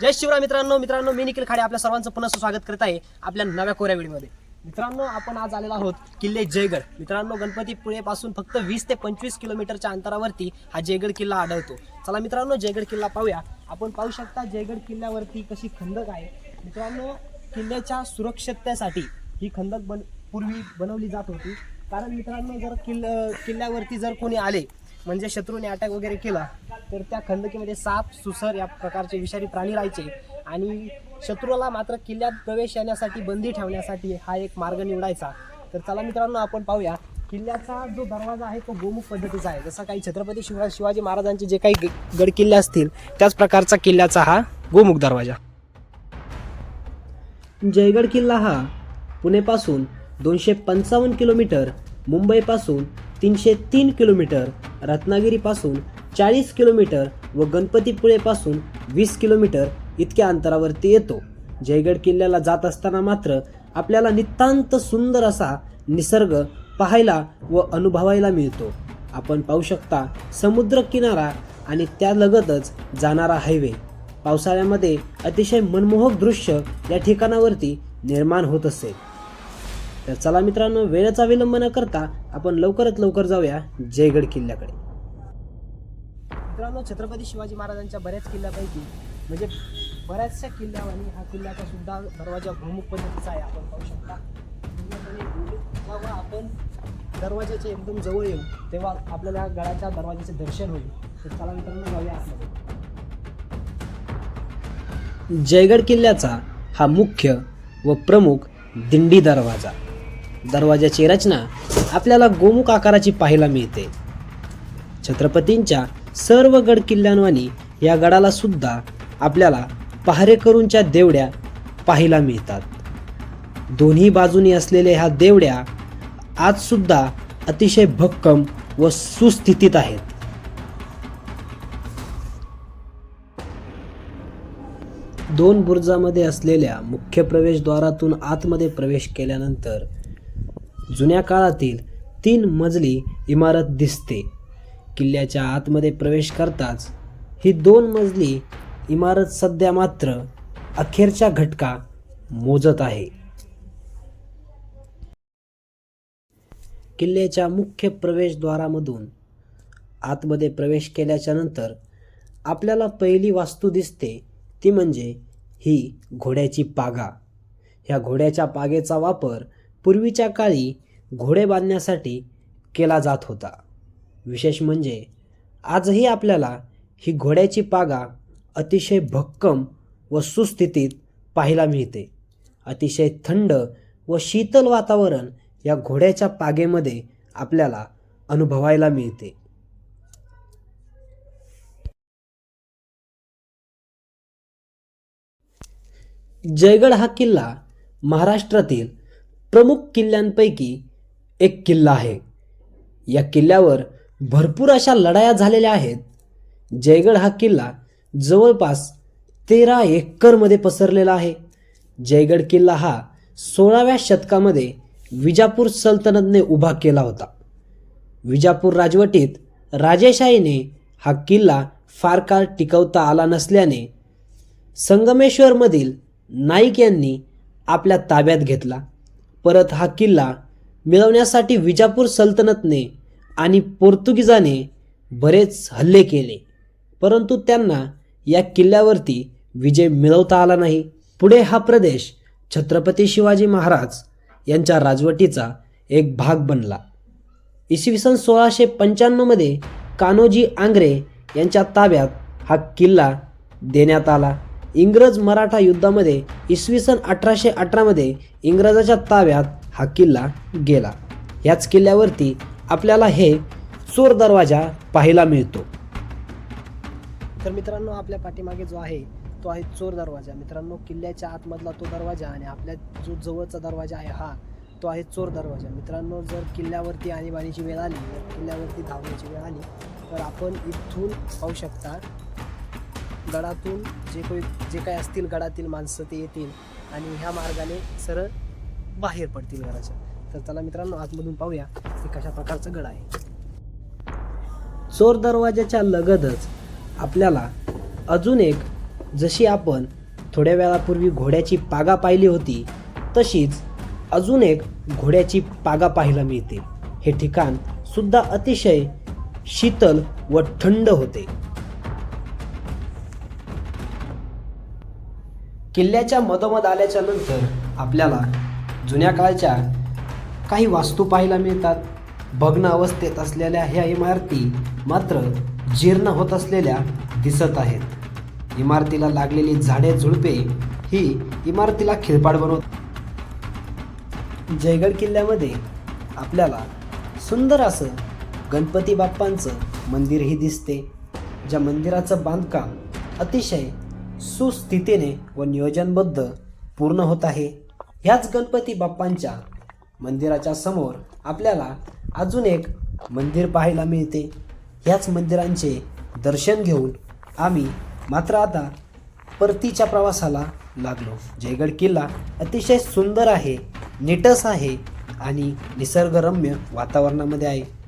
जय शिवराय मित्रांनो. मित्रांनो मी निखिल खाडे आपल्या सर्वांचं पुन्हा स्वागत करत आहे आपल्या नव्या कोऱ्या व्हिडिओमध्ये. मित्रांनो आपण आज आलेलो आहोत किल्ले जयगड. मित्रांनो गणपतीपुळेपासून फक्त वीस ते पंचवीस किलोमीटरच्या अंतरावरती हा जयगड किल्ला आढळतो. चला मित्रांनो जयगड किल्ला पाहूया. आपण पाहू शकता जयगड किल्ल्यावरती कशी खंदक आहे. मित्रांनो किल्ल्याच्या सुरक्षिततेसाठी ही खंदक बन पूर्वी बनवली जात होती. कारण मित्रांनो जर किल्ल किल्ल्यावरती जर कोणी आले म्हणजे शत्रूने अटॅक वगैरे केला तर त्या खंदकीमध्ये साप सुसर या प्रकारचे विषारी प्राणी राहायचे. आणि शत्रूला मात्र किल्ल्यात प्रवेश येण्यासाठी बंदी ठेवण्यासाठी हा एक मार्ग निवडायचा. तर चला मित्रांनो आपण पाहूया. किल्ल्याचा जो दरवाजा आहे तो गोमुख पद्धतीचा आहे. जसा काही छत्रपती शिवा शिवाजी महाराजांचे जे काही ग- गड किल्ले असतील त्याच प्रकारचा किल्ल्याचा हा गोमुख दरवाजा. जयगड किल्ला हा पुणेपासून दोनशे पंचावन्न किलोमीटर मुंबईपासून तीनशे तीन किलोमीटर रत्नागिरीपासून चाळीस किलोमीटर व गणपतीपुळेपासून वीस किलोमीटर इतक्या अंतरावरती येतो. जयगड किल्ल्याला जात असताना मात्र आपल्याला नितांत सुंदर असा निसर्ग पाहायला व अनुभवायला मिळतो. आपण पाहू शकता समुद्र किनारा आणि त्यालगतच जाणारा हायवे पावसाळ्यामध्ये अतिशय मनमोहक दृश्य या ठिकाणावरती निर्माण होत असेल तर चला मित्रांनो वेळेचा विलंब न करता आपण लवकरात लवकर जाऊया जयगड किल्ल्याकडे. मित्रांनो छत्रपती शिवाजी महाराजांच्या बऱ्याच किल्ल्यापैकी म्हणजे बऱ्याचशा किल्ल्यावानी हा किल्ल्याचा सुद्धा दरवाजा भूमुख पद्धतीचा आहे आपण पाहू शकता. जेव्हा आपण दरवाजाच्या एकदम जवळ येऊ तेव्हा आपल्याला गडाच्या दरवाजाचे दर्शन होईल. तर चला मित्रांनो जाऊया आतमध्ये. जयगड किल्ल्याचा हा मुख्य व प्रमुख दिंडी दरवाजा. दरवाजाची रचना आपल्याला गोमुख आकाराची पाहायला मिळते. छत्रपतींच्या सर्व गड किल्ल्यांवानी या गडाला सुद्धा आपल्याला पहारेकरूंच्या देवड्या पाहायला मिळतात. दोन्ही बाजूनी असलेल्या ह्या देवड्या आज सुद्धा अतिशय भक्कम व सुस्थितीत आहेत. दोन बुर्जामध्ये असलेल्या मुख्य प्रवेशद्वारातून आतमध्ये प्रवेश केल्यानंतर जुन्या काळातील तीन मजली इमारत दिसते. किल्ल्याच्या आतमध्ये प्रवेश करताच ही दोन मजली इमारत सध्या मात्र अखेरच्या घटका मोजत आहे. किल्ल्याच्या मुख्य प्रवेशद्वारामधून आतमध्ये प्रवेश केल्याच्यानंतर आपल्याला पहिली वास्तू दिसते ती म्हणजे ही घोड्याची पागा. ह्या घोड्याच्या पागेचा वापर पूर्वीच्या काळी घोडे बांधण्यासाठी केला जात होता. विशेष म्हणजे आजही आपल्याला ही घोड्याची पागा अतिशय भक्कम व सुस्थितीत पाहायला मिळते. अतिशय थंड व शीतल वातावरण या घोड्याच्या पागेमध्ये आपल्याला अनुभवायला मिळते. जयगड हा किल्ला महाराष्ट्रातील प्रमुख किल्ल्यांपैकी एक किल्ला आहे. या किल्ल्यावर भरपूर अशा लढाया झालेल्या आहेत. जयगड हा किल्ला जवळपास तेरा एकरमध्ये पसरलेला आहे. जयगड किल्ला हा सोळाव्या शतकामध्ये विजापूर सल्तनतने उभा केला होता. विजापूर राजवटीत राजेशाहीने हा किल्ला फार काळ टिकवता आला नसल्याने संगमेश्वरमधील नाईक यांनी आपल्या ताब्यात घेतला. परत हा किल्ला मिळवण्यासाठी विजापूर सल्तनतने आणि पोर्तुगीजाने बरेच हल्ले केले. परंतु त्यांना या किल्ल्यावरती विजय मिळवता आला नाही. पुढे हा प्रदेश छत्रपती शिवाजी महाराज यांच्या राजवटीचा एक भाग बनला. इसवी सन सोळाशे पंच्याण्णवमध्ये कान्होजी आंग्रे यांच्या ताब्यात हा किल्ला देण्यात आला. इंग्रज मराठा युद्धामध्ये इसवी सन अठराशे अठरामध्ये इंग्रजाच्या ताब्यात हा किल्ला गेला. याच किल्ल्यावरती आपल्याला हे चोर दरवाजा पाहायला मिळतो. तर मित्रांनो आपल्या पाठीमागे जो आहे तो आहे चोर दरवाजा. मित्रांनो किल्ल्याच्या आतमधला तो दरवाजा आणि आपल्या जो जवळचा दरवाजा आहे हा तो आहे चोर दरवाजा. मित्रांनो जर किल्ल्यावरती आणीबाणीची वेळ आली किल्ल्यावरती धावण्याची वेळ आली तर आपण इथून पाहू शकता गडातून जे काही जे काही असतील गडातील माणसं ते येतील आणि ह्या मार्गाने सरळ बाहेर पडतील घराच्या. तर चला मित्रांनो आतमधून पाहूया की कशा प्रकारचं गड आहे. चोर दरवाजाच्या लगतच आपल्याला अजून एक जशी आपण थोड्या वेळापूर्वी घोड्याची पागा पाहिली होती तशीच अजून एक घोड्याची पागा पाहायला मिळते. हे ठिकाण सुद्धा अतिशय शीतल व थंड होते. किल्ल्याच्या मधोमध आल्याच्यानंतर आपल्याला जुन्या काळच्या काही वास्तू पाहायला मिळतात. भग्न अवस्थेत असलेल्या ह्या इमारती मात्र जीर्ण होत असलेल्या दिसत आहेत. इमारतीला लागलेली झाडे झुडपे ही इमारतीला खिळपाड बनवत जयगड किल्ल्यामध्ये आपल्याला सुंदर असं गणपती बाप्पांचं मंदिरही दिसते ज्या मंदिराचं बांधकाम अतिशय सुस्थितीने व नियोजनबद्ध पूर्ण होत आहे. ह्याच गणपती बाप्पांच्या मंदिराच्या समोर आपल्याला अजून एक मंदिर पाहायला मिळते. ह्याच मंदिरांचे दर्शन घेऊन आम्ही मात्र आता परतीच्या प्रवासाला लागलो. जयगड किल्ला अतिशय सुंदर आहे निटस आहे आणि निसर्गरम्य वातावरणामध्ये आहे.